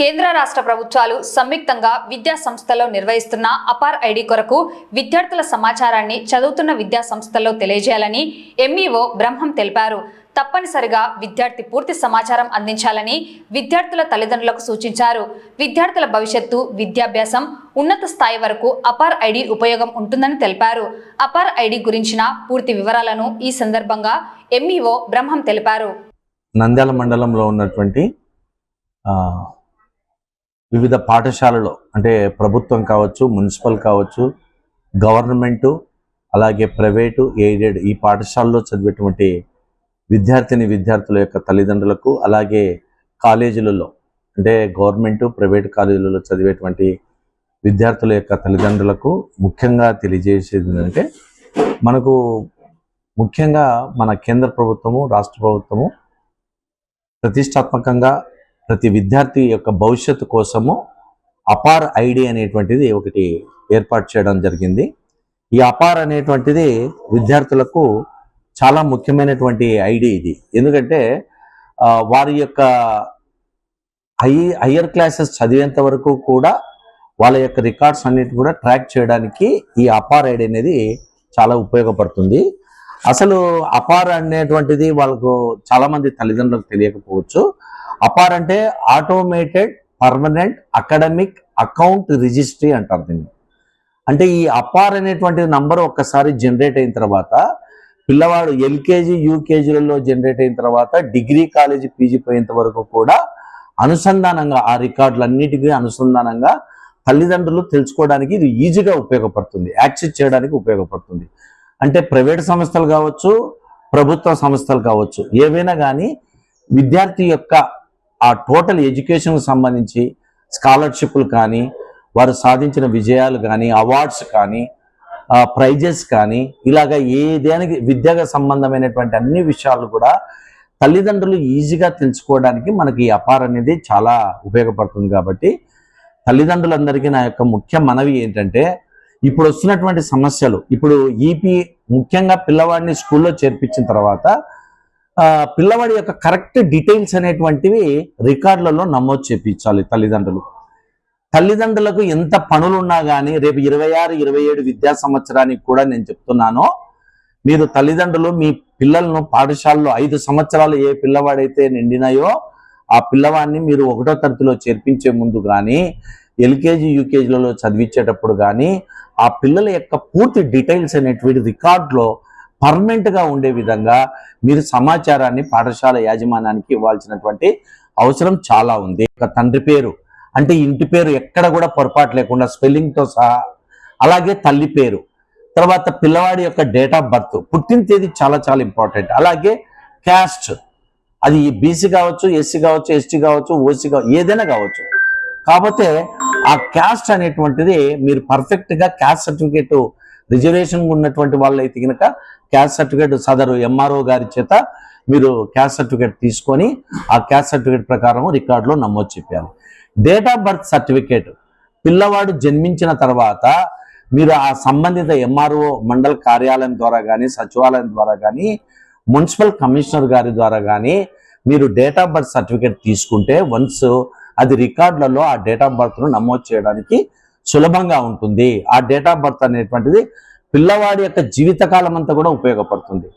కేంద్ర రాష్ట్ర ప్రభుత్వాలు సంయుక్తంగా విద్యా సంస్థలో నిర్వహిస్తున్న అపార్ ఐడి కొరకు విద్యార్థుల సమాచారాన్ని చదువుతున్న విద్యా సంస్థల్లో తెలియజేయాలని ఎంఈఓ బ్రహ్మం తెలిపారు. తప్పనిసరిగా విద్యార్థి పూర్తి సమాచారం అందించాలని విద్యార్థుల తల్లిదండ్రులకు సూచించారు. విద్యార్థుల భవిష్యత్తు విద్యాభ్యాసం ఉన్నత స్థాయి వరకు అపార్ ఐడి ఉపయోగం ఉంటుందని తెలిపారు. అపార్ ఐడి గురించిన పూర్తి వివరాలను ఈ సందర్భంగా ఎంఈఓ బ్రహ్మం తెలిపారు. నంద్యాల మండలంలో ఉన్నటువంటి వివిధ పాఠశాలలో అంటే ప్రభుత్వం కావచ్చు మున్సిపల్ కావచ్చు గవర్నమెంటు అలాగే ప్రైవేటు ఎయిడెడ్ ఈ పాఠశాలలో చదివేటువంటి విద్యార్థిని విద్యార్థుల యొక్క తల్లిదండ్రులకు అలాగే కాలేజీలలో అంటే గవర్నమెంటు ప్రైవేట్ కాలేజీలలో చదివేటువంటి విద్యార్థుల యొక్క తల్లిదండ్రులకు ముఖ్యంగా తెలియజేసేది ఏంటంటే మనకు ముఖ్యంగా మన కేంద్ర ప్రభుత్వము రాష్ట్ర ప్రభుత్వము ప్రతిష్టాత్మకంగా ప్రతి విద్యార్థి యొక్క భవిష్యత్తు కోసము అపార్ ఐడి అనేటువంటిది ఒకటి ఏర్పాటు చేయడం జరిగింది. ఈ అపార్ అనేటువంటిది విద్యార్థులకు చాలా ముఖ్యమైనటువంటి ఐడి ఇది. ఎందుకంటే వారి యొక్క హై హయ్యర్ క్లాసెస్ చదివేంత వరకు కూడా వాళ్ళ యొక్క రికార్డ్స్ అన్నిటి కూడా ట్రాక్ చేయడానికి ఈ అపార్ ఐడి అనేది చాలా ఉపయోగపడుతుంది. అసలు అపార్ అనేటువంటిది వాళ్ళకు చాలామంది తల్లిదండ్రులకు తెలియకపోవచ్చు. అపార్ అంటే automated permanent academic account registry అంటారు దీన్ని. అంటే ఈ అపార్ అనేటువంటి నంబర్ ఒక్కసారి జనరేట్ అయిన తర్వాత పిల్లవాడు ఎల్కేజీ యూకేజీలలో జనరేట్ అయిన తర్వాత డిగ్రీ కాలేజీ పీజీ పోయేంత వరకు కూడా అనుసంధానంగా ఆ రికార్డులన్నిటికీ అనుసంధానంగా తల్లిదండ్రులు తెలుసుకోవడానికి ఇది ఈజీగా ఉపయోగపడుతుంది. యాక్సెస్ చేయడానికి ఉపయోగపడుతుంది. అంటే ప్రైవేట్ సంస్థలు కావచ్చు ప్రభుత్వ సంస్థలు కావచ్చు ఏవైనా కానీ విద్యార్థి యొక్క ఆ టోటల్ ఎడ్యుకేషన్కి సంబంధించి స్కాలర్షిప్లు కానీ వారు సాధించిన విజయాలు కానీ అవార్డ్స్ కానీ ప్రైజెస్ కానీ ఇలాగ ఏదేనికి విద్యకు సంబంధమైనటువంటి అన్ని విషయాలు కూడా తల్లిదండ్రులు ఈజీగా తెలుసుకోవడానికి మనకి ఈ అపార్ అనేది చాలా ఉపయోగపడుతుంది కాబట్టి తల్లిదండ్రులందరికీ నా యొక్క ముఖ్య మనవి ఏంటంటే ఇప్పుడు వస్తున్నటువంటి సమస్యలు ఇప్పుడు ఈపీ ముఖ్యంగా పిల్లవాడిని స్కూల్లో చేర్పించిన తర్వాత పిల్లవాడి యొక్క కరెక్ట్ డీటెయిల్స్ అనేటువంటివి రికార్డులలో నమోదు చేపించాలి తల్లిదండ్రులు. తల్లిదండ్రులకు ఎంత పనులున్నా కానీ రేపు ఇరవై ఆరు ఇరవై ఏడు విద్యా సంవత్సరానికి కూడా నేను చెప్తున్నాను మీరు తల్లిదండ్రులు మీ పిల్లలను పాఠశాలలో ఐదు సంవత్సరాలు ఏ పిల్లవాడైతే నిండినాయో ఆ పిల్లవాడిని మీరు ఒకటో తరగతిలో చేర్పించే ముందు కానీ ఎల్కేజీ యూకేజీలలో చదివించేటప్పుడు కానీ ఆ పిల్లల యొక్క పూర్తి డీటెయిల్స్ అనేటువంటి రికార్డులో పర్మనెంట్గా ఉండే విధంగా మీరు సమాచారాన్ని పాఠశాల యాజమాన్యానికి ఇవ్వాల్సినటువంటి అవసరం చాలా ఉంది. ఒక తండ్రి పేరు అంటే ఇంటి పేరు ఎక్కడ కూడా పొరపాటు లేకుండా స్పెల్లింగ్తో సహా అలాగే తల్లి పేరు తర్వాత పిల్లవాడి యొక్క డేట్ ఆఫ్ బర్త్ పుట్టిన తేదీ చాలా చాలా ఇంపార్టెంట్. అలాగే క్యాస్ట్ అది బీసీ కావచ్చు ఎస్సీ కావచ్చు ఎస్టీ కావచ్చు ఓసీ కావచ్చు ఏదైనా కావచ్చు. కాకపోతే ఆ క్యాస్ట్ అనేటువంటిది మీరు పర్ఫెక్ట్గా క్యాస్ట్ సర్టిఫికేట్ రిజర్వేషన్ ఉన్నటువంటి వాళ్ళు అయితే కనుక క్యాస్ట్ సర్టిఫికేట్ సదరు ఎంఆర్ఓ గారి చేత మీరు క్యాస్ట్ సర్టిఫికేట్ తీసుకొని ఆ క్యాస్ట్ సర్టిఫికేట్ ప్రకారం రికార్డులో నమోదు చెప్పాలి డేట్ ఆఫ్ బర్త్ సర్టిఫికేట్ పిల్లవాడు జన్మించిన తర్వాత మీరు ఆ సంబంధిత ఎంఆర్ఓ మండల కార్యాలయం ద్వారా కానీ సచివాలయం ద్వారా కానీ మున్సిపల్ కమిషనర్ గారి ద్వారా కానీ మీరు డేట్ ఆఫ్ బర్త్ సర్టిఫికేట్ తీసుకుంటే వన్స్ అది రికార్డులలో ఆ డేట్ ఆఫ్ బర్త్ను నమోదు చేయడానికి సులభంగా ఉంటుంది. ఆ డేట్ ఆఫ్ బర్త్ అనేటువంటిది పిల్లవాడి యొక్క జీవితకాలం అంతా కూడా ఉపయోగపడుతుంది.